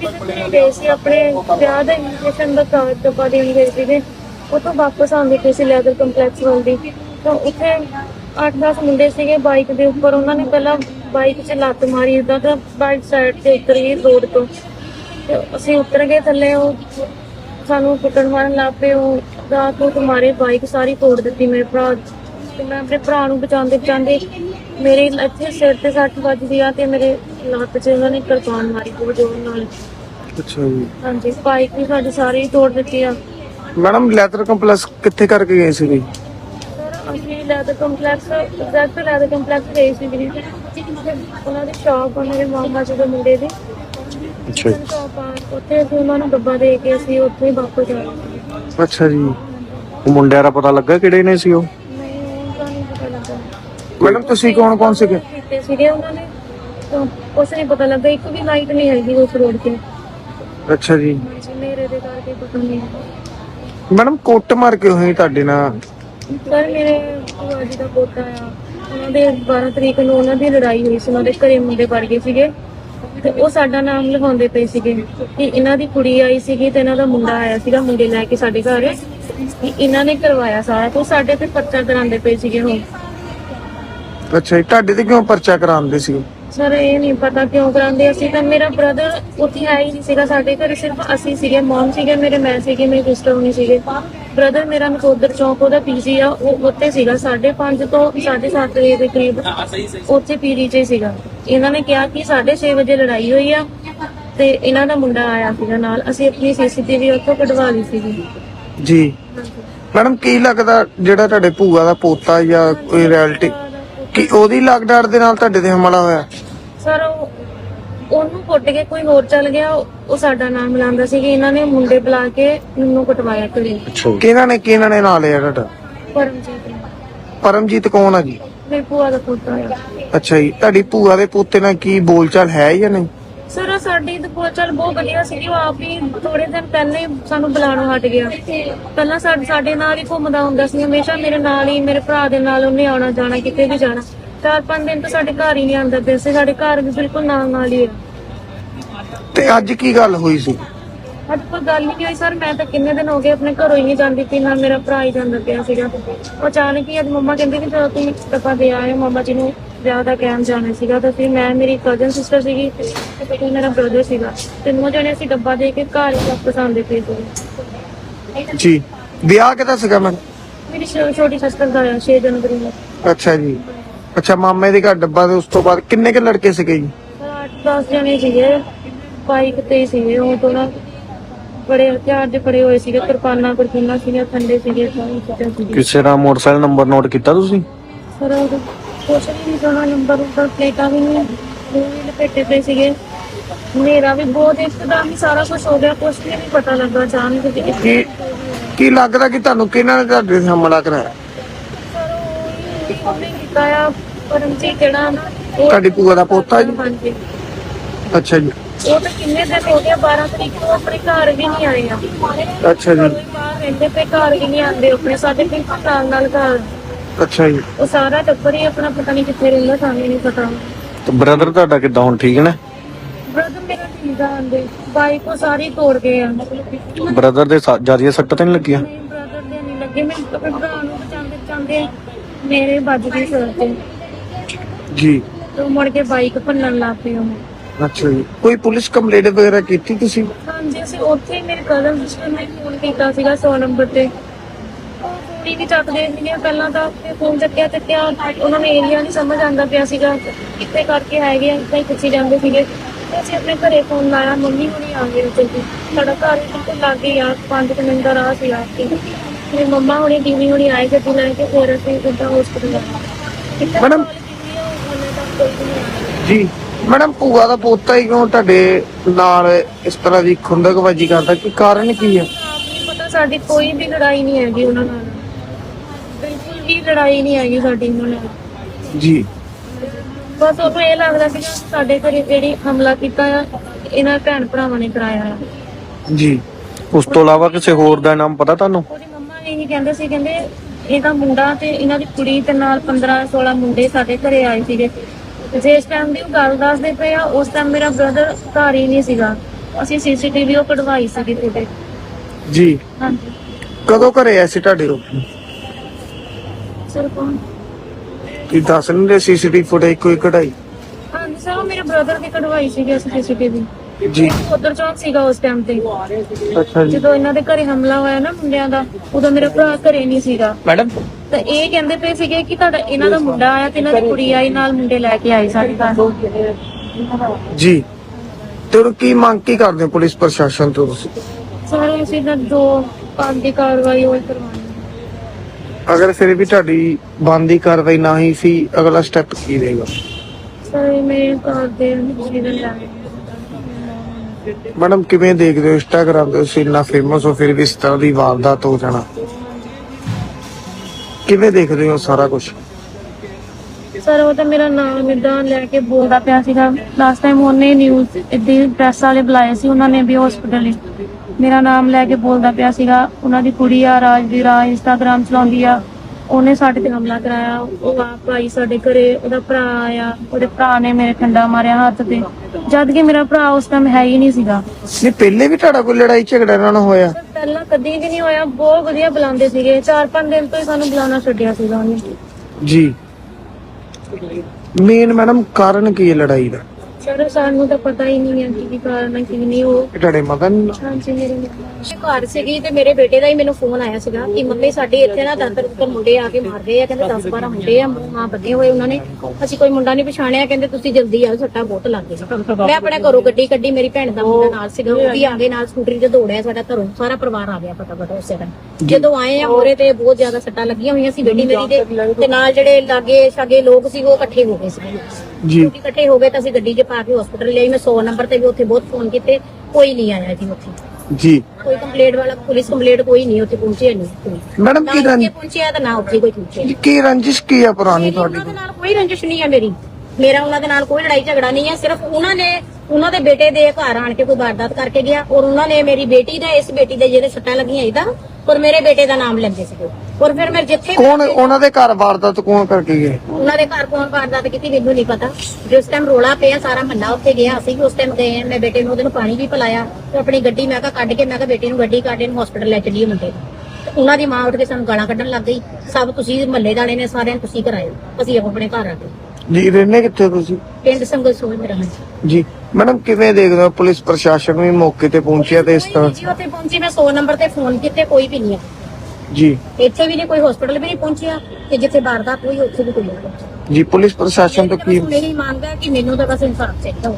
Visit ਗਏ ਸੀ ਆਪਣੇ ਵਿਆਹ ਦਾ ਇਨਵੀਟੇਸ਼ਨ ਦਾ ਕਾਰਡ ਡੱਬਾ ਦੇਣ ਗਏ ਸੀਗੇ, ਉਹ ਤੋਂ ਵਾਪਸ ਆਉਂਦੇ ਪਏ ਸੀ ਲੈਦਰ ਕੰਪਲੈਕਸ ਵੱਲ ਦੀ। ਤਾਂ ਉੱਥੇ 8-10 ਮੁੰਡੇ ਸੀਗੇ ਬਾਈਕ ਦੇ ਉੱਪਰ, ਉਹਨਾਂ ਨੇ ਪਹਿਲਾਂ ਬਾਈਕ 'ਚ ਲੱਤ ਮਾਰੀ ਇਦਾਂ ਤਾਂ ਬਾਈਕ ਸਾਈਡ ਤੇ ਉਤਰ ਗਈ ਰੋਡ ਤੋਂ। ਤੇ ਅਸੀਂ ਉਤਰ ਗਏ ਥੱਲੇ, ਉਹ ਸਾਨੂੰ ਕੁੱਟਣ ਮਾਰਨ ਲੱਗ ਪਏ, ਉਹ ਰਾਤ ਨੂੰ ਮਾਰੇ ਬਾਈਕ ਸਾਰੀ ਤੋੜ ਦਿੱਤੀ ਮੇਰੇ ਭਰਾ ਤੇ ਮੈਂ ਆਪਣੇ ਭਰਾ ਨੂੰ ਬਚਾਉਂਦੇ ਬਚਾਉਂਦੇ ਮੇਰੇ ਇੱਥੇ ਸਿਰ ਤੇ ਸੱਟ ਵੱਜਦੀ ਆ ਤੇ ਮੇਰੇ ਲੱਤ 'ਚ ਉਹਨਾਂ ਨੇ ਕਿਰਪਾਨ ਮਾਰੀ ਬਹੁਤ ਜ਼ੋਰ ਨਾਲ। ਅੱਛਾ ਜੀ। ਹਾਂਜੀ ਬਾਈਕ ਵੀ ਸਾਡੀ ਸਾਰੀ ਤੋੜ ਦਿੱਤੀ ਆ। ਮੈਡਮ ਲੈਦਰ ਕੰਪਲੈਕਸ ਕਿੱਥੇ ਕਰਕੇ ਗਏ ਸੀ ਸਰ ਅਸੀਂ leather complex exact leather complex ਗਏ ਸੀ ਵੀਰੇ। ਉਹਨਾਂ ਦੀ ਸ਼ਾਪ ਉਹਨਾਂ ਦੇ ਮਾਮਾ ਜੀ ਦੇ ਮੁੰਡੇ ਦੀ। ਅੱਛਾ ਸ਼ਾਪ ਆ ਉੱਥੇ ਅਸੀਂ ਉਹਨਾਂ ਨੂੰ ਡੱਬਾ ਦੇ ਕੇ ਅਸੀਂ ਉੱਥੇ ਹੀ ਵਾਪਸ ਆ ਗਏ। ਅੱਛਾ ਜੀ। ਉਹ ਮੁੰਡਿਆਂ ਦਾ ਪਤਾ ਲੱਗਾ ਕਿਹੜੇ ਨੇ ਸੀ ਉਹ? ਨਹੀਂ ਉਹ ਤਾਂ ਨਹੀਂ ਪਤਾ ਲੱਗਾ। ਮੈਡਮ ਤੁਸੀਂ ਕੌਣ ਕੌਣ ਸੀਗੇ? ਕੀਤੇ ਸੀਗੇ ਉਹਨਾਂ ਨੇ? ਤਾਂ ਕੁਛ ਨਹੀਂ ਪਤਾ ਲੱਗਾ ਇੱਕ ਵੀ ਲਾਈਟ ਨਹੀਂ ਹੈਗੀ ਉਸ ਰੋਡ ਤੇ। ਅੱਛਾ ਜੀ। ਹਾਂਜੀ ਮੇਰੇ ਦੇ ਕਰਕੇ ਪਤਾ ਨਹੀਂ ਮੈਡਮ ਕੁੱਟ ਮਾਰ ਕੇ ਹੋਈ ਤੁਹਾਡੇ ਨਾਲ? ਸਰ ਮੇਰੇ ਭੂਆ ਜੀ ਦਾ ਪੋਤਾ ਆ। ਉਹਨਾਂ ਦੇ 12 ਤਰੀਕ ਨੂੰ ਉਹਨਾਂ ਦੀ ਲੜਾਈ ਹੋਈ ਸੀ ਉਹਨਾਂ ਦੇ ਘਰੇ ਮੁੰਡੇ ਵੜ ਗਏ ਸੀਗੇ। ਤੇ ਉਹ ਸਾਡਾ ਨਾਮ ਲਿਖਾਉਂਦੇ ਪਏ ਸੀਗੇ ਕਿ ਇਹਨਾਂ ਦੀ ਕੁੜੀ ਆਈ ਸੀਗੀ ਤੇ ਇਹਨਾਂ ਦਾ ਮੁੰਡਾ ਆਇਆ ਸੀਗਾ ਮੁੰਡੇ ਲੈ ਕੇ ਸਾਡੇ ਘਰ। ਕਿ ਇਹਨਾਂ ਨੇ ਕਰਵਾਇਆ ਸਾਰਾ ਕੁਝ ਸਾਡੇ ਤੇ ਪਰਚਾ ਕਰਾਉਂਦੇ ਪਏ ਸੀਗੇ ਹੁਣ ਅੱਛਾ ਜੀ ਤੁਹਾਡੇ ਤੇ ਕਿਉਂ ਪਰਚਾ ਕਰਾਉਂਦੇ ਸੀ ਸਰ ਇਹ ਨਹੀਂ ਪਤਾ ਕਿਉਂ ਕਰਾਉਂਦੇ ਅਸੀਂ ਤਾਂ ਮੇਰਾ ਬ੍ਰਦਰ ਉੱਥੇ ਆਇਆ ਹੀ ਨਹੀਂ ਸੀਗਾ ਸਾਡੇ ਘਰੇ ਸਿਰਫ ਅਸੀਂ ਸੀਗੇ ਮਮ ਸੀਗੇ ਮੇਰੇ ਮੈਂ ਸੀਗੇ ਮੇਰੀ ਸਿਸਟਰ ਹੋਣੀ ਸੀਗੇ। ਬ੍ਰਦਰ ਮੇਰਾ ਨਕੋਦਰ ਚੌਂਕ ਉਹਦਾ ਪੀਜੀ ਆ ਉਹ ਉੱਥੇ ਸੀਗਾ 5:30 ਤੋਂ 7:30 ਵਜੇ ਦੇ ਕਰੀਬ ਉੱਥੇ ਪੀਜੀ 'ਚ ਹੀ ਸੀਗਾ। ਇਹਨਾਂ ਨੇ ਕਿਹਾ ਕਿ 6:30 ਵਜੇ ਲੜਾਈ ਹੋਈ ਆ ਤੇ ਇਹਨਾਂ ਦਾ ਮੁੰਡਾ ਆਇਆ ਸੀਗਾ ਨਾਲ। ਅਸੀਂ ਆਪਣੀ ਸੀਸੀਟੀਵੀ ਉੱਥੋਂ ਕਢਵਾ ਲਈ ਸੀਗੀ। ਜੀ। ਮੈਡਮ ਕੀ ਲੱਗਦਾ ਜਿਹੜਾ ਤੁਹਾਡੇ ਭੂਆ ਦਾ ਪੋਤਾ ਜਾਂ ਕੋਈ ਰਿਐਲਿਟੀ ਕਿ ਉਹਦੀ ਲੱਗਡਾਰ ਦੇ ਨਾਲ ਤੁਹਾਡੇ ਤੇ ਹਮਲਾ ਹੋਇਆ? ਸਰ ਉਹ- ਉਹਨੂੰ ਕੁੱਟ ਕੇ ਕੋਈ ਹੋਰ ਚੱਲ ਗਿਆ ਉਹ ਉਹ ਸਾਡਾ ਨਾਮ ਲਾਉਂਦਾ ਸੀ ਕਿ ਇਹਨਾਂ ਨੇ ਮੁੰਡੇ ਬੁਲਾ ਕੇ ਮੈਨੂੰ ਕੁੱਟਵਾਇਆ ਘਰੇ ਕਿਹਨਾਂ ਨੇ ਕਿਹਨਾਂ ਨੇ ਨਾਂ ਲਿਆ ਤੁਹਾਡਾ? ਪਰਮਜੀਤ ਨੇ। ਪਰਮਜੀਤ ਕੌਣ ਆ ਜੀ? ਮੇਰੀ ਭੂਆ ਦਾ ਪੁੱਤ ਆ। ਅੱਛਾ ਜੀ ਤੁਹਾਡੀ ਭੂਆ ਦੇ ਪੋਤੇ ਨਾਲ ਕੀ ਬੋਲਚਾਲ ਹੈ ਜਾਂ ਨਹੀਂ? ਸਾਡੀ ਬਹੁਤ ਚੱਲ ਬਹੁਤ ਵਧੀਆ ਸੀਗੀ ਉਹ ਆਪ ਹੀ ਥੋੜੇ ਦਿਨ ਪਹਿਲੇ ਸਾਨੂੰ ਬੁਲਾਣੋਂ ਹਟ ਗਿਆ। ਪਹਿਲਾਂ ਸਾਡੇ ਸਾਡੇ ਨਾਲ ਹੀ ਘੁੰਮਦਾ ਹੁੰਦਾ ਸੀ ਹਮੇਸ਼ਾ ਮੇਰੇ ਨਾਲ ਹੀ ਮੇਰੇ ਭਰਾ ਦੇ ਨਾਲ ਉਹਨੇ ਆਉਣਾ ਜਾਣਾ ਕਿਤੇ ਵੀ ਜਾਣਾ। ਚਾਰ ਪੰਜ ਦਿਨ ਤੋਂ ਸਾਡੇ ਘਰ ਹੀ ਨਹੀਂ ਆਉਂਦਾ ਪਿਆ ਸੀ ਸਾਡੇ ਘਰ ਵੀ ਬਿਲਕੁਲ ਨਾਲ ਨਾਲ ਹੀ ਆ। ਤੇ ਅੱਜ ਕੀ ਗੱਲ ਹੋਈ ਸੀ? ਅੱਜ ਕੋਈ ਗੱਲ ਨਹੀਂ ਹੋਈ ਸਰ ਮੈਂ ਤਾਂ ਕਿੰਨੇ ਦਿਨ ਹੋ ਗਏ ਆਪਣੇ ਘਰੋਂ ਹੀ ਨਹੀਂ ਜਾਂਦੀ ਪਈ ਨਾਲ ਮੇਰਾ ਭਰਾ ਹੀ ਜਾਂਦਾ ਪਿਆ ਸੀਗਾ। ਉਹ ਅਚਾਨਕ ਹੀ ਅੱਜ ਮੰਮਾ ਕਹਿੰਦੇ ਕਿ ਜਦੋਂ ਤੁਸੀਂ ਟੱਪਾ ਦੇ ਆਏ ਮਾਮਾ ਜੀ ਨੂੰ ਵਿਆਹ ਦਾ ਕਹਿਣ ਜਾਣਾ ਸੀਗਾ ਤਾਂ ਫਿਰ ਮੈਂ ਮੇਰੀ ਕਜ਼ਨ ਸਿਸਟਰ ਸੀਗੀ ਤੇ ਫਿਰ ਮੇਰਾ ਬ੍ਰਦਰ ਸੀਗਾ। ਤਿੰਨੋਂ ਜਣੇ ਅਸੀਂ ਡੱਬਾ ਦੇ ਕੇ ਘਰ ਵਾਪਸ ਆਉਂਦੇ ਪਏ ਸੀ। ਜੀ ਵਿਆਹ ਕਿਦਾ ਸੀਗਾ ਮੈਂ ਮੇਰੀ ਛੋ- ਛੋਟੀ ਸਿਸਟਰ ਦਾ ਆ 6 ਜਨਵਰੀ ਨੂੰ। ਅੱਛਾ ਜੀ। ਅੱਛਾ ਮਾਮੇ ਦੇ ਘਰ ਡੱਬਾ ਤੇ ਉਸ ਤੋਂ ਬਾਅਦ ਕਿੰਨੇ ਕੁ ਲੜਕੇ ਸੀਗੇ ਜੀ? ਸਰ 8-10 ਜਣੇ ਸੀਗੇ। ਬਾਈਕ ਤੇ ਹੀ ਸੀਗੇ ਉਹ ਥੋੜਾ ਬੜੇ ਹਥਿਆਰ ਦੇ ਫੜੇ ਹੋਏ ਸੀਗੇ ਕਿਰਪਾਨਾਂ ਕਿਰਪਾਨਾਂ ਸੀਗੀਆਂ ਠੰਡੇ ਸੀਗੇ ਸਾਰੀ ਚੀਜ਼ਾਂ ਸੀਗੀਆਂ। ਕਿਸੇ ਦਾ ਮੋਟਰਸਾਈਕਲ ਨੰਬਰ ਨੋਟ ਕੀਤਾ ਤੁਸੀਂ? ਸਰ ਉਹ ਕੁਛ ਨਹੀਂ ਸੋਨਾ ਨੰਬਰ ਉੱਪਰ ਪਲੇਟਾਂ ਵੀ ਨਹੀਂ ਉਹ ਵੀ ਲਪੇਟੇ ਪਏ ਸੀਗੇ। ਮੇਰਾ ਵੀ ਬਹੁਤ ਇੱਕਦਮ ਹੀ ਸਾਰਾ ਕੁਝ ਹੋ ਗਿਆ ਕੁਛ ਵੀ ਨਹੀਂ ਪਤਾ ਲੱਗਾ ਅਚਾਨਕ ਕਿ ਕੀ ਕੀ ਲੱਗਦਾ ਕਿ ਤੁਹਾਨੂੰ ਕਿਹਨਾਂ ਨੇ ਤੁਹਾਡੇ ਤੇ ਹਮਲਾ ਕਰਾਇਆ? ਸਰ ਉਹ ਉਹਨੇ ਕੀਤਾ ਆ ਪਰਮਜੀਤ ਜਿਹੜਾ ਨਾ ਉਹ ਤੁਹਾਡੀ ਭੂਆ ਦਾ ਪੋਤਾ ਜੀ? ਹਾਂਜੀ। ਅੱਛਾ ਜੀ। ਉਹ ਤਾਂ ਕਿੰਨੇ ਦਿਨ ਹੋ ਗਏ 12 ਤਰੀਕ ਨੂੰ ਆਪਣੇ ਘਰ ਵੀ ਨਹੀਂ ਆਏ ਆ। ਅੱਛਾ ਜੀ। ਘਰੋਂ ਹੀ ਬਾਹਰ ਰਹਿੰਦੇ ਪਏ ਘਰ ਵੀ ਨਹੀਂ ਆਉਂਦੇ ਆਪਣੇ ਸਾਡੇ ਪਿੰਡ ਨਾਲ ਨਾਲ ਘਰ। ਅੱਛਾ ਜੀ। ਉਹ ਸਾਰਾ ਟੱਬਰ ਹੀ ਆਪਣਾ ਪਤਾ ਨਹੀਂ ਕਿੱਥੇ ਰਹਿੰਦਾ ਸਾਨੂੰ ਨਹੀਂ ਪਤਾ। ਤੇ ਬ੍ਰਦਰ ਤੁਹਾਡਾ ਕਿੱਦਾਂ ਹੁਣ ਠੀਕ ਨੇ? ਬ੍ਰਦਰ ਮੇਰਾ ਠੀਕ ਆ ਆਂਦੇ। ਬਾਈਕ ਉਹ ਸਾਰੀ ਤੋੜ ਗਏ ਆ। ਬ੍ਰਦਰ ਦੇ ਜ਼ਿਆਦਾ ਸੱਟ ਤਾਂ ਨਹੀਂ ਲੱਗੀਆਂ? ਨਹੀਂ ਬ੍ਰਦਰ ਦੇ ਨਹੀਂ ਲੱਗੇ। ਮੈਨੂੰ ਆਪਣੇ ਭਰਾ ਨੂੰ ਬਚਾਉਂਦੇ ਬਚਾਉਂਦੇ ਮੇਰੇ ਵੱਜ ਗਈ ਸਿਰ ਤੇ। ਜੀ। ਤੇ ਮੁੜ ਕੇ ਬਾਈਕ ਭੰਨਣ ਲੱਗ ਪਈ ਉਹ। ਅੱਛਾ ਜੀ। ਕੋਈ ਪੁਲਿਸ ਕੰਪਲੇਂਟ ਵਗੈਰਾ ਕੀਤੀ ਤੁਸੀਂ? ਹਾਂਜੀ ਅਸੀਂ ਉੱਥੇ ਹੀ ਮੇਰੇ ਕਜ਼ਨ ਸਿਸਟਰ ਨੇ ਫੋਨ ਕੀਤਾ ਸੀਗਾ 100 ਨੰਬਰ ਤੇ। ਹੀ ਨਹੀਂ ਚੱਕਦੇ ਸੀਗੇ। ਪਹਿਲਾਂ ਤਾਂ ਤੇ ਫੋਨ ਚੱਕਿਆ ਤੇ ਕਿਆ ਉਹਨਾਂ ਨੂੰ ਏਰੀਆ ਨਹੀਂ ਸਮਝ ਆਉਂਦਾ ਪਿਆ ਸੀਗਾ। ਕਿੱਥੇ ਕਰਕੇ ਹੈਗੇ ਆ ਇੱਦਾਂ ਹੀ ਪੁੱਛੀ ਜਾਂਦੇ ਸੀਗੇ। ਤੇ ਅਸੀਂ ਆਪਣੇ ਘਰੇ ਫੋਨ ਲਾਇਆ ਮੰਮੀ ਹੁਣੀ ਆ ਗਏ ਉੱਥੇ ਦੀ ਸਾਡਾ ਘਰ ਵੀ ਬਿਲਕੁਲ ਲੱਗ ਹੀ ਆ 5 ਮਿੰਟ ਦਾ ਰਾਹ ਸੀ ਆ ਕੇ। ਮੇਰੇ ਮੰਮਾ ਹੁਣੀ ਟੀਵੀ ਹੁਣੀ ਆਏ ਗੱਡੀ ਲੈ ਕੇ ਫਿਰ ਅਸੀਂ ਉੱਦਾਂ ਹਸਪੀਟਲ ਮੈਡਮ- ਵੀ ਜੀ ਮੈਡਮ ਭੂਆ ਦਾ ਪੋਤਾ ਹੀ ਕਿਉਂ ਤੁਹਾਡੇ ਨਾਲ ਇਸ ਤਰ੍ਹਾਂ ਦੀ ਖੁੰਦਕਬਾਜੀ ਕਰਦਾ? ਕੀ ਕਾਰਨ ਕੀ ਹੈ ਪਤਾ ਸਾਡੀ ਕੋਈ ਵੀ ਲੜਾਈ ਨਹੀਂ ਹੈਗੀ ਉਹਨਾਂ ਨਾਲ। ਵੀ ਲੜਾਈ ਨਹੀਂ ਹੈਗੀ ਸਾਡੀ ਉਹਨਾਂ ਨਾਲ। ਜੀ। ਬਸ ਉਹਨੂੰ ਇਹ ਲੱਗਦਾ ਸੀ ਸਾਡੇ ਘਰੇ ਜਿਹੜੀ ਹਮਲਾ ਕੀਤਾ ਆ ਇਹਨਾਂ ਭੈਣ ਭਰਾਵਾਂ ਨੇ ਕਰਾਇਆ ਆ। ਜੀ। ਉਸ ਤੋਂ ਇਲਾਵਾ ਕਿਸੇ ਹੋਰ ਦਾ ਨਾਮ ਪਤਾ ਤੁਹਾਨੂੰ? ਉਹਦੀ ਮੰਮਾ ਇਹੀ ਕਹਿੰਦੇ ਸੀ ਕਹਿੰਦੇ ਇਹਦਾ ਮੁੰਡਾ ਤੇ ਇਹਨਾਂ ਦੀ ਕੁੜੀ ਤੇ ਨਾਲ 15 16 ਮੁੰਡੇ ਸਾਡੇ ਘਰੇ ਆਏ ਸੀਗੇ। ਤੇ ਜਿਸ ਟਾਈਮ ਦੀ ਉਹ ਗੱਲ ਦੱਸਦੇ ਪਏ ਆ ਉਸ ਟਾਈਮ ਮੇਰਾ ਬ੍ਰਦਰ ਘਰ ਹੀ ਨਹੀਂ ਸੀਗਾ। ਅਸੀਂ ਸੀਸੀਟੀਵੀ ਉਹ ਕਢਵਾਈ ਸੀਗੀ ਤੁਹਾਡੇ। ਜੀ। ਹਾਂਜੀ। ਕਦੋਂ ਘਰੇ ਆਏ ਸੀ ਤੁਹਾਡੇ ਉਹ? ਸਰ ਕੌਣ? ਕੀ ਦੱਸ ਨਹੀਂ ਰਹੇ ਸੀਸੀਟੀਵੀ ਫੁਟੇਜ ਕੋਈ ਕਢਾਈ? ਹਾਂਜੀ ਸਰ ਉਹ ਮੇਰੇ ਬ੍ਰਦਰ ਦੀ ਕਢਵਾਈ ਸੀਗੀ ਅਸੀਂ ਸੀਸੀਟੀਵੀ ਜੀ। ਉਧਰ ਚੌਂਕ ਸੀਗਾ ਉਸ ਟਾਈਮ ਤੇ। ਅੱਛਾ ਜੀ। ਜਦੋਂ ਇਹਨਾਂ ਦੇ ਘਰੇ ਹਮਲਾ ਹੋਇਆ ਨਾ ਮੁੰਡਿਆਂ ਦਾ ਉਦੋਂ ਮੇਰਾ ਭਰਾ ਘਰੇ ਨਹੀਂ ਸੀਗਾ। ਮੈਡਮ? ਤਾਂ ਇਹ ਕਹਿੰਦੇ ਪਏ ਸੀਗੇ ਕਿ ਤੁਹਾਡਾ ਇਹਨਾਂ ਦਾ ਮੁੰਡਾ ਆਇਆ ਤੇ ਇਹਨਾਂ ਦੀ ਕੁੜੀ ਆਈ ਨਾਲ ਮੁੰਡੇ ਲੈ ਕੇ ਆਏ ਸਾਡੇ ਘਰ। ਜੀ। ਤੇ ਕੀ ਮੰਗ ਕੀ ਕਰਦੇ ਹੋ ਪੁਲਿਸ ਪ੍ਰਸ਼ਾਸਨ ਤੋਂ ਤੁਸੀਂ? ਸਾਰੇ ਅਸੀਂ ਤਾਂ ਜੋ ਬੰਦੀ ਕਾਰਵਾਈ ਉਹ ਕਰਵਾਉਣੀ ਹੈ। ਅਗਰ ਫਿਰ ਵੀ ਤੁਹਾਡੀ ਬੰਦੀ ਕਾਰਵਾਈ ਨਾ ਹੀ ਸੀ ਅਗਲਾ ਸਟੈਪ ਕੀ ਰਹੇਗਾ? ਸਾਰੇ ਮੇਰੇ ਘਰ ਦੇ ਜੀਵਨ ਲਾਏ ਮੈਡਮ ਕਿਵੇਂ ਦੇਖਦੇ ਹੋ ਇੰਸਟਾਗ੍ਰਾਮ ਤੇ ਤੁਸੀਂ ਇੰਨਾ ਫੇਮਸ ਹੋ ਫਿਰ ਵੀ ਇਸ ਤਰ੍ਹਾਂ ਦੀ ਵਾਰਦਾਤ ਹੋ ਜਾਣਾ? ਕਿਵੇਂ ਦੇਖਦੇ ਹੋ ਸਾਰਾ ਕੁਝ ਸਰ ਉਹ ਤਾਂ ਮੇਰਾ ਨਾਮ ਇਦਾਂ ਲੈ ਕੇ ਬੋਲਦਾ ਪਿਆ ਸੀਗਾ। ਲਾਸਟ ਟਾਈਮ ਉਹਨੇ ਨਿਊਜ਼ ਇੱਦੀ ਪ੍ਰੈਸ ਵਾਲੇ ਬੁਲਾਏ ਸੀ ਉਹਨਾਂ ਨੇ ਵੀ ਹਸਪੀਟਲ ਮੇਰਾ ਨਾਮ ਲੈ ਕੇ ਬੋਲਦਾ ਪਿਆ ਸੀਗਾ। ਉਹਨਾਂ ਦੀ ਕੁੜੀ ਆ ਰਾਜਵੀਰ ਆ ਇੰਸਟਾਗ੍ਰਾਮ ਚਲਾਉਂਦੀ ਆ। ਉਹਨੇ ਸਾਡੇ ਤੇ ਹਮਲਾ ਕਰਾਇਆ। ਉਹ ਆਪ ਆਈ ਸਾਡੇ ਘਰੇ ਉਹਦਾ ਭਰਾ ਆਇਆ। ਉਹਦੇ ਭਰਾ ਨੇ ਮੇਰੇ ਖੰਡਾ ਮਾਰਿਆ ਹੱਥ ਤੇ। ਜਦ ਕਿ ਮੇਰਾ ਭਰਾ ਉਸ ਟਾਈਮ ਹੈ ਹੀ ਨਹੀਂ ਸੀਗਾ। ਨਹੀਂ ਪਹਿਲੇ ਵੀ ਤੁਹਾਡਾ ਕੋਈ ਲੜਾਈ ਝਗੜਾ ਨਾਲ ਹੋਇਆ? ਸਰ, ਪਹਿਲਾਂ ਕਦੀ ਵੀ ਨਹੀਂ ਹੋਇਆ। ਬਹੁਤ ਵਧੀਆ ਬੁਲਾਉਂਦੇ ਸੀਗੇ। 4-5 ਦਿਨ ਤੋਂ ਹੀ ਸਾਨੂੰ ਬੁਲਾਉਣਾ ਛੱਡਿਆ ਸੀਗਾ ਉਹਨੇ। ਜੀ। ਮੇਨ ਮੈਡਮ ਕਾਰਨ ਕੀ ਹੈ ਲੜਾਈ ਦਾ? ਸਰ ਸਾਨੂੰ ਤਾਂ ਪਤਾ ਹੀ ਨਹੀਂ ਹੈ ਕਿ ਕੀ ਕਾਰਨ ਹੈ ਕੀ ਨਹੀਂ ਉਹ। ਇਹ ਤੁਹਾਡੇ ਮਦਨ? ਹਾਂਜੀ ਮੇਰੇ ਨਾਲ ਘਰ ਸੀਗੀ ਤੇ ਮੇਰੇ ਬੇਟੇ ਦਾ ਹੀ ਮੈਨੂੰ ਫੋਨ ਆਇਆ ਸੀਗਾ ਕਿ ਮੰਮੀ ਸਾਡੇ ਇੱਥੇ ਨਾ ਦਾਤਰ ਉੱਤਰ ਮੁੰਡੇ ਆ ਕੇ ਮਾਰਦੇ ਆ ਕਹਿੰਦੇ 10 12 ਮੁੰਡੇ ਆ ਮੂੰਹ ਮਾਂ ਬੱਧੇ ਹੋਏ ਉਹਨਾਂ ਨੇ। ਅਸੀਂ ਕੋਈ ਮੁੰਡਾ ਨਹੀਂ ਪਛਾਣਿਆ ਕਹਿੰਦੇ ਤੁਸੀਂ ਜਲਦੀ ਆਓ ਸੱਟਾਂ ਬਹੁਤ ਲੱਗ ਮੈਂ ਆਪਣੇ ਘਰੋਂ ਗੱਡੀ ਕੱਢੀ ਮੇਰੀ ਭੈਣ ਦਾ ਮੁੰਡਾ ਨਾਲ ਸੀਗਾ ਉਹ ਵੀ ਆ ਗਏ ਨਾਲ ਸਕੂਟਰੀ ਤੇ ਦੌੜਿਆ ਸਾਡਾ ਘਰੋਂ ਸਾਰਾ ਪਰਿਵਾਰ ਆ ਗਿਆ ਫਟਾਫਟ ਉਸੇ ਟਾਈਮ ਜਦੋਂ ਆਏ ਆ ਮੋਰੇ ਤੇ ਬਹੁਤ ਜ਼ਿਆਦਾ ਸੱਟਾਂ ਲੱਗੀਆਂ ਹੋਈਆਂ ਸੀ ਬੇਟੀ ਮੇਰੀ ਦੇ ਤੇ ਨਾਲ ਜਿਹੜੇ ਲਾਗੇ ਛਾਗੇ ਲੋਕ ਸੀ ਉਹ ਇਕੱਠੇ ਹੋ ਗਏ ਸੀ। ਜੀ। ਕਿਉਂਕਿ ਇਕੱਠੇ ਹੋ ਗਏ ਤਾਂ ਅਸੀਂ ਗੱਡੀ 'ਚ ਪਾ ਕੇ ਹਸਪੀਟਲ ਲਿਆਈ। ਮੈਂ 100 ਨੰਬਰ ਤੇ ਵੀ ਉੱਥੇ ਬਹੁਤ ਫੋਨ ਕੀਤੇ। ਕੋਈ ਨਹੀਂ ਆਇਆ ਜੀ ਉੱਥੇ। ਜੀ। ਕੋਈ ਕੰਪਲੇਂਟ ਵਾਲਾ ਪੁਲਿਸ ਕੰਪਲੇਂਟ ਕੋਈ ਨਹੀਂ ਉੱਥੇ ਪਹੁੰਚਿਆ ਨਹੀਂ ਮੈਡਮ ਕੀ ਰੰਜ ਪਹੁੰਚਿਆ ਤਾਂ ਨਾ ਉੱਥੇ ਕੋਈ ਪਹੁੰਚਿਆ। ਕੀ ਰੰਜਿਸ਼ ਕੀ ਹੈ ਪੁਰਾਣੀ ਤੁਹਾਡੀ? ਉਹਨਾਂ ਦੇ ਨਾਲ ਕੋਈ ਰੰਜਿਸ਼ ਨਹੀਂ ਹੈ ਮੇਰੀ। ਮੇਰਾ ਉਹਨਾਂ ਦੇ ਨਾਲ ਕੋਈ ਲੜਾਈ ਝਗੜਾ ਨਹੀਂ ਹੈ ਸਿਰਫ ਉਹਨਾਂ ਨੇ ਉਹਨਾਂ ਦੇ ਬੇਟੇ ਦੇ ਘਰ ਆਣ ਕੇ ਕੋਈ ਵਾਰਦਾਤ ਕਰਕੇ ਗਿਆ। ਔਰ ਉਹਨਾਂ ਨੇ ਮੇਰੀ ਬੇਟੀ ਦਾ ਇਸ ਬੇਟੀ ਦੇ ਜਿਹੜੇ ਸੱਟਾਂ ਲੱਗੀਆਂ ਇਹਦਾ ਔਰ ਮੇਰੇ ਬੇਟੇ ਦਾ ਨਾਮ ਲੈਂਦੇ ਸੀਗੇ। ਔਰ ਫਿਰ ਮੈਂ ਜਿੱਥੇ ਕੌਣ ਉਹਨਾਂ ਦੇ ਘਰ ਵਾਰਦਾਤ ਕੌਣ ਕਰਕੇ ਗਏ? ਉਹਨਾਂ ਦੇ ਘਰ ਕੌਣ ਵਾਰਦਾਤ ਕੀਤੀ ਮੈਨੂੰ ਨਹੀਂ ਪਤਾ। ਜਿਸ ਟਾਈਮ ਰੋਲਾ ਪਿਆ ਸਾਰਾ ਮਹੱਲਾ ਉੱਥੇ ਗਿਆ ਅਸੀਂ ਵੀ ਉਸ ਟਾਈਮ ਗਏ ਮੈਂ ਬੇਟੇ ਨੂੰ ਉਹਦੇ ਨੂੰ ਪਾਣੀ ਵੀ ਪਿਲਾਇਆ ਤੇ ਆਪਣੀ ਗੱਡੀ ਮੈਂ ਕਿਹਾ ਕੱਢ ਕੇ ਮੈਂ ਕਿਹਾ ਬੇਟੀ ਨੂੰ ਗੱਡੀ ਕੱਢ ਇਹਨੂੰ ਹਸਪੀਟਲ ਲੈ ਚੱਲੀਏ ਮੁੰਡੇ ਤੇ ਉਹਨਾਂ ਦੀ ਮਾਂ ਉੱਠ ਕੇ ਸਾਨੂੰ ਗਾਲਾਂ ਕੱਢਣ ਲੱਗ ਗਈ। ਸਭ ਤੁਸੀਂ ਮਹੱਲੇ ਵਾਲੇ ਨੇ ਸਾਰਿਆਂ ਨੂੰ ਤੁਸੀਂ ਕਰਾਇਓ। ਅਸੀਂ ਆਪਣੇ ਘਰ ਆ ਗਏ। ਜੀ ਰਹਿੰਦੇ ਕਿੱਥੇ ਤੁਸੀਂ? ਪਿੰਡ ਸੰਗਲ ਸੋਲ ਮੇਰਾ ਨਾਮ ਜੀ। ਮੈਡਮ ਕਿਵੇਂ ਦੇਖਦੇ ਹੋ ਪੁਲਿਸ ਪ੍ਰਸ਼ਾਸਨ ਵੀ ਮੌਕੇ ਤੇ ਪਹੁੰਚਿਆ ਤੇ ਇਸ ਤਰ੍ਹਾਂ? ਜੀ ਉੱਥੇ ਪਹੁੰਚੀ ਮੈਂ 100 ਨੰਬਰ ਤੇ ਫੋਨ ਕੀਤੇ ਕੋਈ ਵੀ ਨਹੀਂ ਆ। ਜੀ। ਇੱਥੇ ਵੀ ਨਹੀਂ ਕੋਈ ਹਸਪੀਟਲ ਵੀ ਨਹੀਂ ਪਹੁੰਚਿਆ ਤੇ ਜਿੱਥੇ ਵਾਰਦਾਤ ਹੋਈ ਉੱਥੇ ਵੀ ਕੋਈ ਨਹੀਂ ਪਹੁੰਚਿਆ। ਜੀ ਪੁਲਿਸ ਪ੍ਰਸ਼ਾਸਨ ਤੋਂ ਕੀ ਮੇਰੀ ਮੰਗ ਹੈ ਕਿ ਮੈਨੂੰ ਤਾਂ ਬਸ ਇਨਸਾਫ ਚਾਹੀਦਾ